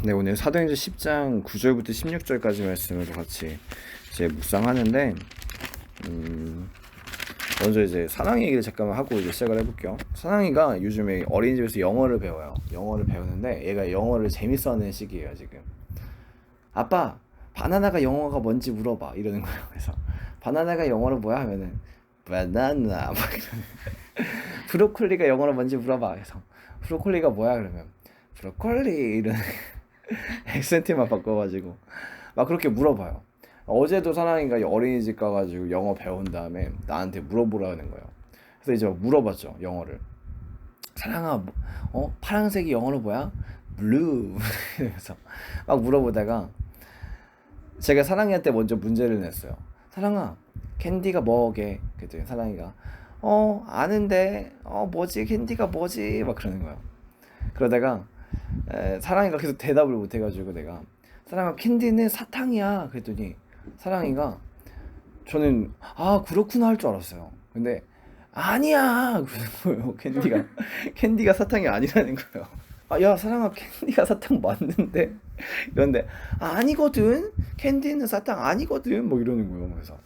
네, 오늘 사도행전 10장 9절부터 16절까지 말씀을 같이 이제 묵상하는데 음, 먼저 이제 사랑이 얘기를 잠깐만 하고 이제 시작을 해볼게요. 사랑이가 요즘에 어린이집에서 영어를 배워요. 영어를 배우는데 얘가 영어를 재밌어하는 시기예요 지금. 아빠 바나나가 영어가 뭔지 물어봐 이러는 거예요. 그래서 바나나가 영어로 뭐야 하면은 바나나 막 이러는 브로콜리가 영어로 뭔지 물어봐. 그래서 브로콜리가 뭐야 그러면 브로콜리 이러는 액센트만 바꿔가지고 막 그렇게 물어봐요. 어제도 사랑이가 어린이집 가가지고 영어 배운 다음에 나한테 물어보라는 거예요. 그래서 이제 막 물어봤죠 영어를. 사랑아, 뭐- 어 파란색이 영어로 뭐야? 블루. 그래서 막 물어보다가 제가 사랑이한테 먼저 문제를 냈어요. 사랑아, 캔디가 뭐게? 그랬더니 사랑이가 어 아는데 어 뭐지 캔디가 뭐지? 막 그러는 거예요. 그러다가 에, 사랑이가 계속 대답을 못 해가지고 내가. 사랑아 캔디는 사탕이야. 그랬더니 사랑이가 저는 아 그렇구나 할 줄 알았어요. 근데 아니야. 그러는 거예요. 캔디가. 캔디가 사탕이 아니라는 거예요. 아 야 사랑아 캔디가 사탕 맞는데? 이런데 아니거든. 캔디는 사탕 아니거든. 뭐 이러는 거예요. 그래서.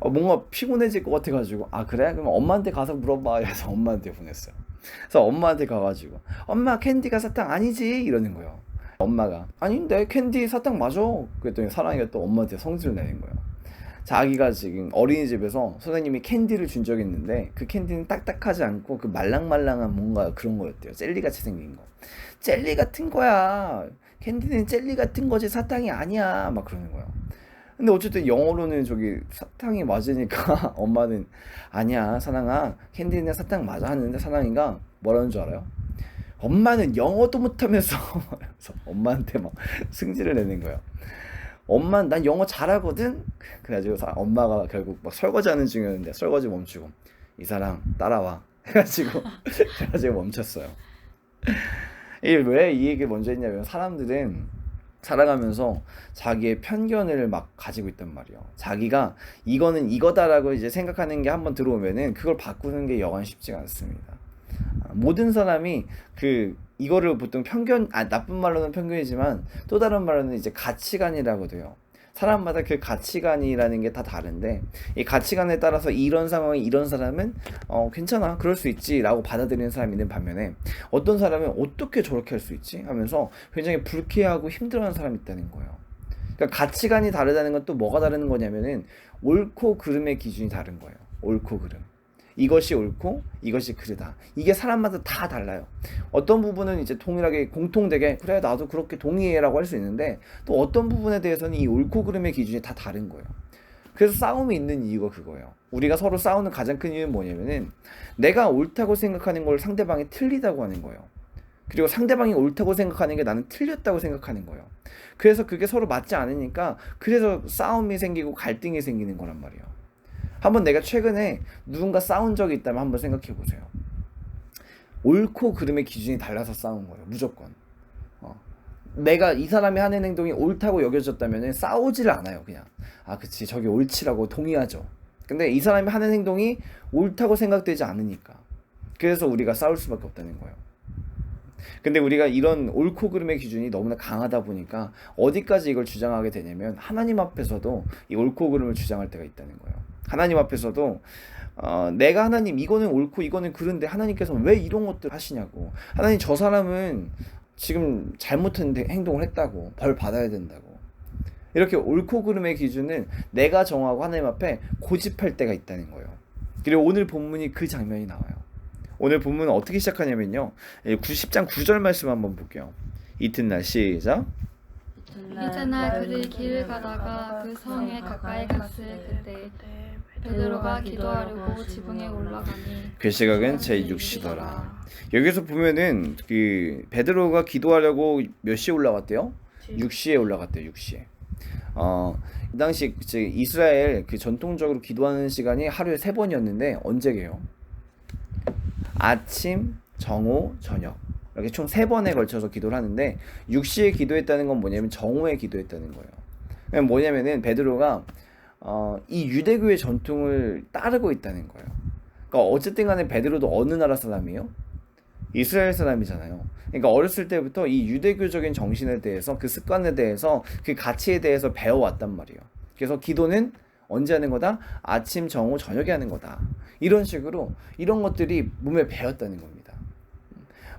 어, 뭔가 피곤해질 것 같아가지고 아 그래? 그럼 엄마한테 가서 물어봐. 그래서 엄마한테 보냈어요 그래서 엄마한테 가가지고 엄마 캔디가 사탕 아니지? 이러는 거예요. 엄마가 아닌데 캔디 사탕 맞아. 그랬더니 사랑이가 또 엄마한테 성질을 내는 거예요. 자기가 지금 어린이집에서 선생님이 캔디를 준 적이 있는데 그 캔디는 딱딱하지 않고 그 말랑말랑한 뭔가 그런 거였대요. 젤리 같이 생긴 거 젤리 같은 거야. 캔디는 젤리 같은 거지. 사탕이 아니야. 막 그러는 거예요 근데 어쨌든 영어로는 저기 사탕이 맞으니까 엄마는 아니야 사랑아 캔디는 사탕 맞아 하는데 사랑이가 뭐라는 줄 알아요? 엄마는 영어도 못하면서 그래서 엄마한테 막 승질을 내는 거예요. 엄마 난 영어 잘하거든. 그래가지고 사- 엄마가 결국 막 설거지하는 중이었는데 설거지 멈추고 이 사람 따라와 해가지고 해가지고 멈췄어요. 이왜 이 얘기 먼저 했냐면 사람들은 살아가면서 자기의 편견을 막 가지고 있단 말이에요. 자기가 이거는 이거다라고 이제 생각하는 게 한번 들어오면은 그걸 바꾸는 게 여간 쉽지가 않습니다. 아, 모든 사람이 그 이거를 보통 편견 아 나쁜 말로는 편견이지만 또 다른 말로는 이제 가치관이라고 돼요. 사람마다 그 가치관이라는 게 다 다른데 이 가치관에 따라서 이런 상황에 이런 사람은 어 괜찮아 그럴 수 있지라고 받아들이는 사람이 있는 반면에 어떤 사람은 어떻게 저렇게 할 수 있지 하면서 굉장히 불쾌하고 힘들어하는 사람이 있다는 거예요. 그러니까 가치관이 다르다는 건 또 뭐가 다른 거냐면은 옳고 그름의 기준이 다른 거예요. 옳고 그름. 이것이 옳고 이것이 그르다. 이게 사람마다 다 달라요. 어떤 부분은 이제 동일하게 공통되게 그래 나도 그렇게 동의해라고 할 수 있는데 또 어떤 부분에 대해서는 이 옳고 그름의 기준이 다 다른 거예요. 그래서 싸움이 있는 이유가 그거예요. 우리가 서로 싸우는 가장 큰 이유는 뭐냐면은 내가 옳다고 생각하는 걸 상대방이 틀리다고 하는 거예요. 그리고 상대방이 옳다고 생각하는 게 나는 틀렸다고 생각하는 거예요. 그래서 그게 서로 맞지 않으니까 그래서 싸움이 생기고 갈등이 생기는 거란 말이에요. 한번 내가 최근에 누군가 싸운 적이 있다면 한번 생각해 보세요. 옳고 그름의 기준이 달라서 싸운 거예요. 무조건. 어. 내가 이 사람이 하는 행동이 옳다고 여겨졌다면 싸우지를 않아요. 그냥 아 그치 저게 옳지라고 동의하죠. 근데 이 사람이 하는 행동이 옳다고 생각되지 않으니까 그래서 우리가 싸울 수밖에 없다는 거예요. 근데 우리가 이런 옳고 그름의 기준이 너무나 강하다 보니까 어디까지 이걸 주장하게 되냐면 하나님 앞에서도 이 옳고 그름을 주장할 때가 있다는 거예요. 하나님 앞에서도 어, 내가 하나님 이거는 옳고 이거는 그른데 하나님께서 왜 이런 것들 하시냐고 하나님 저 사람은 지금 잘못한 데- 행동을 했다고 벌 받아야 된다고 이렇게 옳고 그름의 기준은 내가 정하고 하나님 앞에 고집할 때가 있다는 거예요. 그리고 오늘 본문이 그 장면이 나와요. 오늘 본문은 어떻게 시작하냐면요. 90장 9절 말씀 한번 볼게요. 이튿날 시작. 이튿날 그들이 길을 가다가 그 성에 가까이 갔을 그때 베드로가 기도하려고 지붕에 올라가니 그 시각은 제 6시더라. 여기서 보면은 그 베드로가 기도하려고 몇 시에 올라갔대요? 6시에 올라갔대요. 6시에. 어, 이 당시 이제 이스라엘 그 전통적으로 기도하는 시간이 하루에 세 번이었는데 언제게요? 아침, 정오, 저녁. 이렇게 총 세 번에 걸쳐서 기도를 하는데 6시에 기도했다는 건 뭐냐면 정오에 기도했다는 거예요. 뭐냐면은 베드로가 어, 이 유대교의 전통을 따르고 있다는 거예요. 그러니까 어쨌든 간에 베드로도 어느 나라 사람이에요? 이스라엘 사람이잖아요. 그러니까 어렸을 때부터 이 유대교적인 정신에 대해서 그 습관에 대해서 그 가치에 대해서 배워왔단 말이에요. 그래서 기도는 언제 하는 거다? 아침, 정오, 저녁에 하는 거다. 이런 식으로 이런 것들이 몸에 배었다는 겁니다.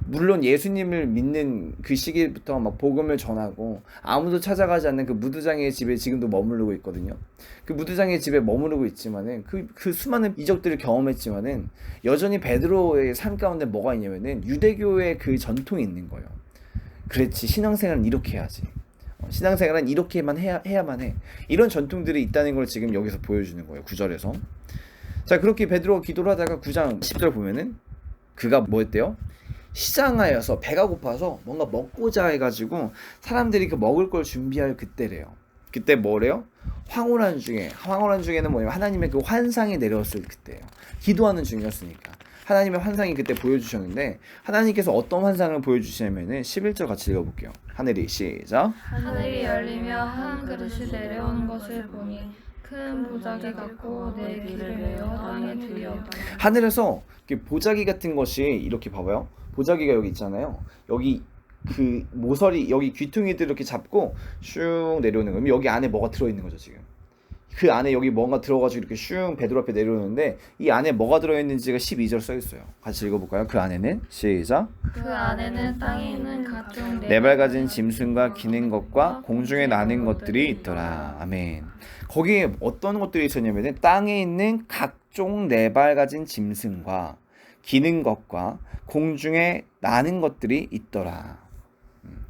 물론 예수님을 믿는 그 시기부터 막 복음을 전하고 아무도 찾아가지 않는 그 무두장의 집에 지금도 머무르고 있거든요. 그 무두장의 집에 머무르고 있지만은 그, 그 수많은 이적들을 경험했지만은 여전히 베드로의 삶 가운데 뭐가 있냐면은 유대교의 그 전통이 있는 거예요. 그렇지 신앙생활은 이렇게 해야지. 어, 신앙생활은 이렇게만 해야, 해야만 해. 이런 전통들이 있다는 걸 지금 여기서 보여주는 거예요. 9절에서. 자 그렇게 베드로가 기도를 하다가 9장 10절 보면은 그가 뭐 했대요? 시장하여서 배가 고파서 뭔가 먹고자 해가지고 사람들이 그 먹을 걸 준비할 그때래요. 그때 뭐래요? 황홀한 중에 황홀한 중에는 뭐냐면 하나님의 그 환상이 내려왔을 그때예요. 기도하는 중이었으니까 하나님의 환상이 그때 보여주셨는데 하나님께서 어떤 환상을 보여주시냐면은 11절 같이 읽어볼게요. 하늘이 시작. 하늘이 열리며 한 그릇이 내려오는 것을 보니 큰 보자기 같고 내 귀를 메어 땅에 들이었다. 하늘에서 보자기 같은 것이 이렇게 봐봐요. 보자기가 여기 있잖아요. 여기 그 모서리 여기 귀퉁이들 이렇게 잡고 슉 내려오는 거예요. 여기 안에 뭐가 들어 있는 거죠 지금. 그 안에 여기 뭔가 들어가지고 이렇게 슉 베드로 앞에 내려오는데 이 안에 뭐가 들어 있는지가 12절 써 있어요. 같이 읽어볼까요? 그 안에는 시작. 그 안에는 땅에 있는 각종 네 발 가진 짐승과 기는 것과 공중에 나는 것들이 있더라. 아멘. 거기에 어떤 것들이 있었냐면은 땅에 있는 각종 네 발 가진 짐승과 기는 것과 공중에 나는 것들이 있더라. 음.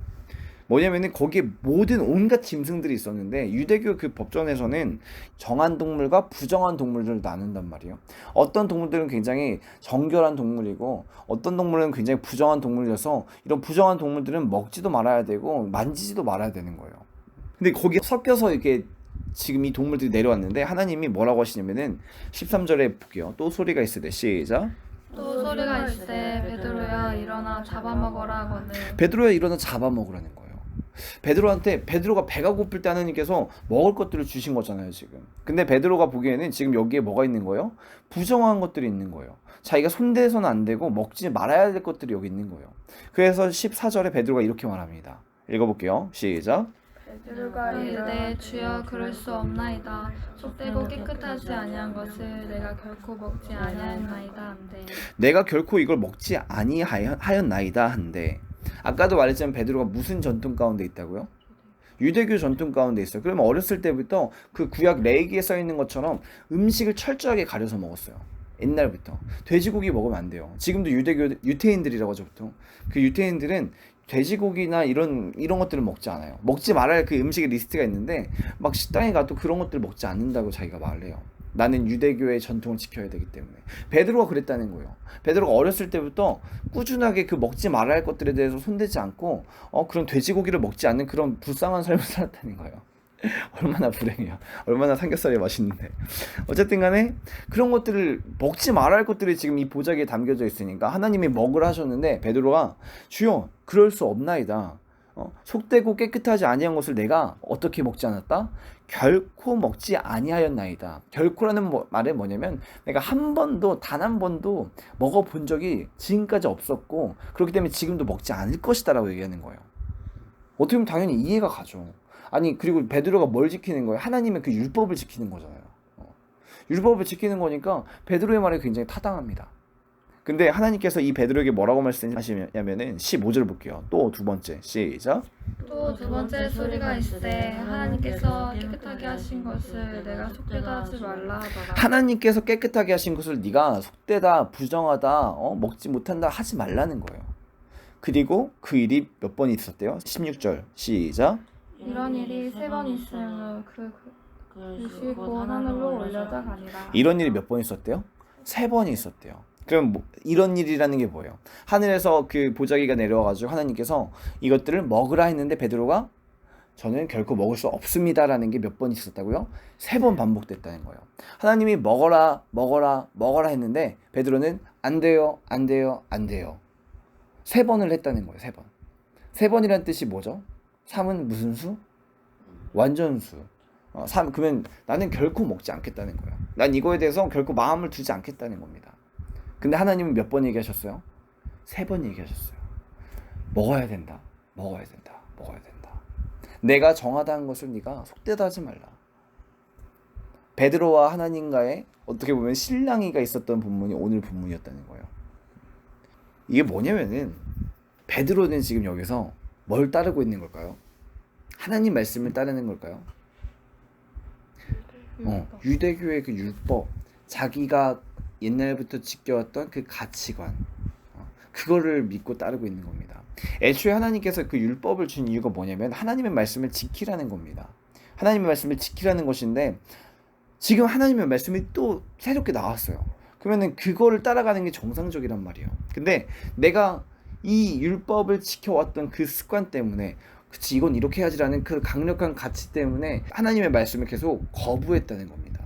뭐냐면은 거기에 모든 온갖 짐승들이 있었는데 유대교 그 법전에서는 정한 동물과 부정한 동물들을 나눈단 말이에요. 어떤 동물들은 굉장히 정결한 동물이고 어떤 동물은 굉장히 부정한 동물이어서 이런 부정한 동물들은 먹지도 말아야 되고 만지지도 말아야 되는 거예요. 근데 거기에 섞여서 이렇게 지금 이 동물들이 내려왔는데 하나님이 뭐라고 하시냐면은 13절에 볼게요. 또 소리가 때 시작. 또 소리가 있으되 베드로야 일어나 잡아먹어라 하거늘 베드로야 일어나 잡아먹으라는 거예요. 베드로한테 베드로가 배가 고플 때 하나님께서 먹을 것들을 주신 거잖아요, 지금. 근데 베드로가 보기에는 지금 여기에 뭐가 있는 거예요? 부정한 것들이 있는 거예요. 자기가 손대서는 안 되고 먹지 말아야 될 것들이 여기 있는 거예요. 그래서 14절에 베드로가 이렇게 말합니다. 읽어볼게요. 시작. 베드로가 이르되 주여 그럴 수 없나이다 속되고 깨끗하지 아니한 것을 내가 결코 먹지 아니하였나이다 한데 내가 결코 이걸 먹지 아니하였나이다 한데 아까도 말했지만 베드로가 무슨 전통 가운데 있다고요? 유대교 전통 가운데 있어요. 그러면 어렸을 때부터 그 구약 레이기에 써 있는 것처럼 음식을 철저하게 가려서 먹었어요. 옛날부터 돼지고기 먹으면 안 돼요. 지금도 유대교 유태인들이라고 하죠 보통. 그 유태인들은 돼지고기나 이런 이런 것들을 먹지 않아요. 먹지 말아야 할 그 음식의 리스트가 있는데 막 식당에 가도 그런 것들을 먹지 않는다고 자기가 말을 해요. 나는 유대교의 전통을 지켜야 되기 때문에 베드로가 그랬다는 거예요. 베드로가 어렸을 때부터 꾸준하게 그 먹지 말아야 할 것들에 대해서 손대지 않고 어 그런 돼지고기를 먹지 않는 그런 불쌍한 삶을 살았다는 거예요. 얼마나 불행해요. 얼마나 삼겹살이 맛있는데. 어쨌든 간에 그런 것들을 먹지 말아야 할 것들이 지금 이 보자기에 담겨져 있으니까 하나님이 먹으라 하셨는데 베드로가 주여 그럴 수 없나이다. 어, 속되고 깨끗하지 아니한 것을 내가 어떻게 먹지 않았다? 결코 먹지 아니하였나이다. 결코라는 뭐, 말은 뭐냐면 내가 한 번도 단 한 번도 먹어 본 적이 지금까지 없었고 그렇기 때문에 지금도 먹지 않을 것이다라고 얘기하는 거예요. 어떻게 보면 당연히 이해가 가죠. 아니 그리고 베드로가 뭘 지키는 거예요? 하나님의 그 율법을 지키는 거잖아요. 어. 율법을 지키는 거니까 베드로의 말이 굉장히 타당합니다. 근데 하나님께서 이 베드로에게 뭐라고 말씀하시냐면은 15절 볼게요. 또 두 번째 시작. 또 두 번째 소리가 있으되 하나님께서 깨끗하게 하신 것을 내가 속되다 하지 말라 하더라 하나님께서 깨끗하게 하신 것을 네가 속되다 부정하다 어, 먹지 못한다 하지 말라는 거예요. 그리고 그 일이 몇 번 있었대요? 16절 시작. 이런 일이 세 번 있으면 그 글씨 곧 하늘로 올려다 가니라 이런 일이 몇 번 있었대요? 세 번이 있었대요. 그럼 뭐, 이런 일이라는 게 뭐예요? 하늘에서 그 보자기가 내려와가지고 하나님께서 이것들을 먹으라 했는데 베드로가 저는 결코 먹을 수 없습니다라는 게 몇 번 있었다고요? 세 번 반복됐다는 거예요. 하나님이 먹어라, 먹어라, 먹어라 했는데 베드로는 안 돼요, 안 돼요, 안 돼요. 세 번을 했다는 거예요. 세 번. 세 번이라는 뜻이 뭐죠? 3은 무슨 수? 완전수. 어, 3 그러면 나는 결코 먹지 않겠다는 거예요. 난 이거에 대해서 결코 마음을 두지 않겠다는 겁니다. 근데 하나님은 몇 번 얘기하셨어요? 세 번 얘기하셨어요. 먹어야 된다. 먹어야 된다. 먹어야 된다. 내가 정하다는 것을 네가 속되다 하지 말라. 베드로와 하나님과의 어떻게 보면 신랑이가 있었던 본문이 오늘 본문이었다는 거예요. 이게 뭐냐면은 베드로는 지금 여기서 뭘 따르고 있는 걸까요? 하나님 말씀을 따르는 걸까요? 어, 유대교의 그 율법, 자기가 옛날부터 지켜왔던 그 가치관, 어, 그거를 믿고 따르고 있는 겁니다. 애초에 하나님께서 그 율법을 준 이유가 뭐냐면 하나님의 말씀을 지키라는 겁니다. 하나님의 말씀을 지키라는 것인데 지금 하나님의 말씀이 또 새롭게 나왔어요. 그러면은 그거를 따라가는 게 정상적이란 말이에요. 근데 내가 이 율법을 지켜왔던 그 습관 때문에 그치 이건 이렇게 해야지라는 그 강력한 가치 때문에 하나님의 말씀을 계속 거부했다는 겁니다.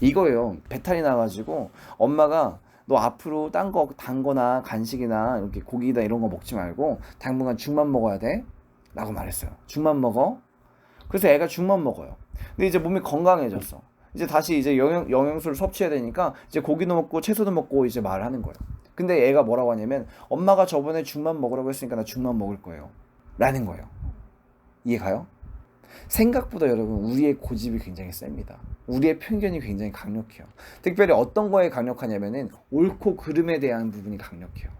이거예요. 배탈이 나가지고 엄마가 너 앞으로 딴 거 단 거나 간식이나 이렇게 고기다 이런 거 먹지 말고 당분간 죽만 먹어야 돼. 라고 말했어요. 죽만 먹어. 그래서 애가 죽만 먹어요. 근데 이제 몸이 건강해졌어. 이제 다시 이제 영양, 영양소를 섭취해야 되니까 이제 고기도 먹고 채소도 먹고 이제 말을 하는 거예요. 근데 애가 뭐라고 하냐면 엄마가 저번에 죽만 먹으라고 했으니까 나 죽만 먹을 거예요. 라는 거예요. 이해 가요? 생각보다 여러분 우리의 고집이 굉장히 셉니다. 우리의 편견이 굉장히 강력해요. 특별히 어떤 거에 강력하냐면은 옳고 그름에 대한 부분이 강력해요.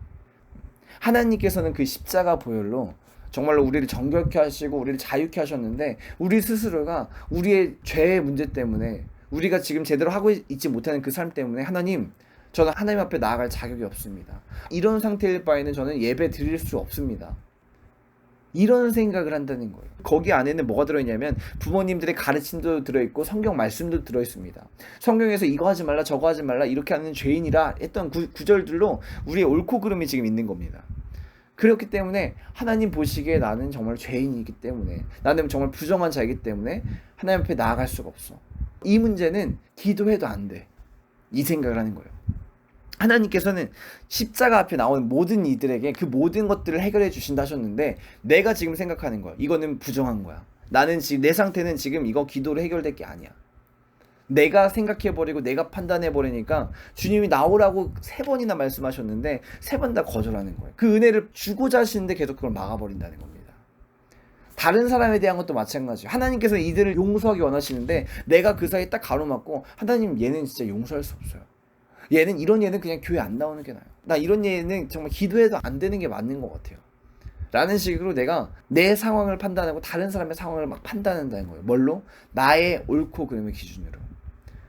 하나님께서는 그 십자가 보혈로 정말로 우리를 정결케 하시고 우리를 자유케 하셨는데 우리 스스로가 우리의 죄의 문제 때문에 우리가 지금 제대로 하고 있- 있지 못하는 그 삶 때문에 하나님 저는 하나님 앞에 나아갈 자격이 없습니다. 이런 상태일 바에는 저는 예배 드릴 수 없습니다. 이런 생각을 한다는 거예요. 거기 안에는 뭐가 들어있냐면 부모님들의 가르침도 들어있고 성경 말씀도 들어있습니다. 성경에서 이거 하지 말라 저거 하지 말라 이렇게 하는 죄인이라 했던 구, 구절들로 우리의 옳고 그름이 지금 있는 겁니다. 그렇기 때문에 하나님 보시기에 나는 정말 죄인이기 때문에 나는 정말 부정한 자이기 때문에 하나님 앞에 나아갈 수가 없어. 이 문제는 기도해도 안 돼. 이 생각을 하는 거예요. 하나님께서는 십자가 앞에 나온 모든 이들에게 그 모든 것들을 해결해 주신다 하셨는데 내가 지금 생각하는 거야. 이거는 부정한 거야. 나는 지금 내 상태는 지금 이거 기도로 해결될 게 아니야. 내가 생각해 버리고 내가 판단해 버리니까 주님이 나오라고 세 번이나 말씀하셨는데 세 번 다 거절하는 거예요. 그 은혜를 주고자 하시는데 계속 그걸 막아 버린다는 겁니다. 다른 사람에 대한 것도 마찬가지예요. 하나님께서 이들을 용서하기 원하시는데 내가 그 사이에 딱 가로막고 하나님 얘는 진짜 용서할 수 없어요. 얘는 이런 얘는 그냥 교회 안 나오는 게 나아요. 나 이런 얘는 정말 기도해도 안 되는 게 맞는 것 같아요. 라는 식으로 내가 내 상황을 판단하고 다른 사람의 상황을 막 판단한다는 거예요. 뭘로? 나의 옳고 그름의 기준으로.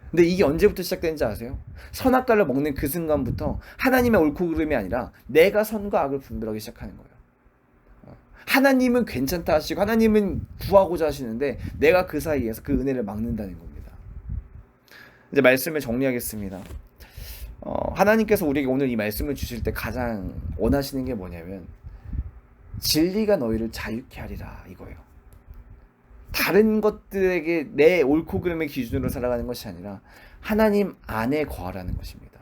근데 이게 언제부터 시작되는지 아세요? 선악과를 먹는 그 순간부터 하나님의 옳고 그름이 아니라 내가 선과 악을 분별하기 시작하는 거예요. 어. 하나님은 괜찮다 하시고 하나님은 구하고자 하시는데 내가 그 사이에서 그 은혜를 막는다는 겁니다. 이제 말씀을 정리하겠습니다. 어, 하나님께서 우리에게 오늘 이 말씀을 주실 때 가장 원하시는 게 뭐냐면 진리가 너희를 자유케 하리라 이거예요. 다른 것들에게 내 옳고 그름의 기준으로 살아가는 것이 아니라 하나님 안에 거하라는 것입니다.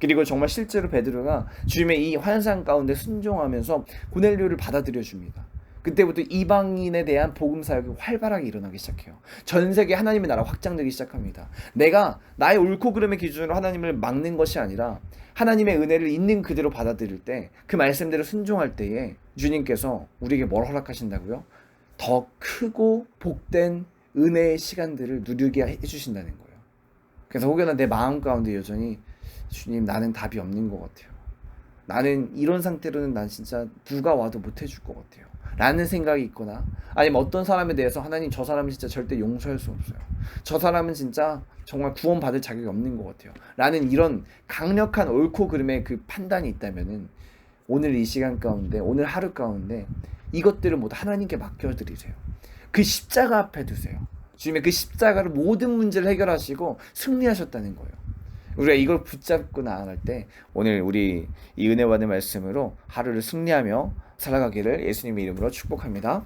그리고 정말 실제로 베드로가 주님의 이 환상 가운데 순종하면서 고넬료를 받아들여 줍니다. 그때부터 이방인에 대한 복음 사역이 활발하게 일어나기 시작해요. 전 세계 하나님의 나라 확장되기 시작합니다. 내가 나의 옳고 그름의 기준으로 하나님을 막는 것이 아니라 하나님의 은혜를 있는 그대로 받아들일 때 그 말씀대로 순종할 때에 주님께서 우리에게 뭘 허락하신다고요? 더 크고 복된 은혜의 시간들을 누리게 해주신다는 거예요. 그래서 혹여나 내 마음 가운데 여전히 주님 나는 답이 없는 것 같아요. 나는 이런 상태로는 난 진짜 누가 와도 못 해줄 것 같아요. 라는 생각이 있거나 아니면 어떤 사람에 대해서 하나님 저 사람은 진짜 절대 용서할 수 없어요. 저 사람은 진짜 정말 구원받을 자격이 없는 것 같아요. 라는 이런 강력한 옳고 그름의 그 판단이 있다면은 오늘 이 시간 가운데 오늘 하루 가운데 이것들을 모두 하나님께 맡겨드리세요. 그 십자가 앞에 두세요. 주님의 그 십자가를 모든 문제를 해결하시고 승리하셨다는 거예요. 우리가 이걸 붙잡고 나아갈 때 오늘 우리 이 은혜 받은 말씀으로 하루를 승리하며 살아가기를 예수님의 이름으로 축복합니다.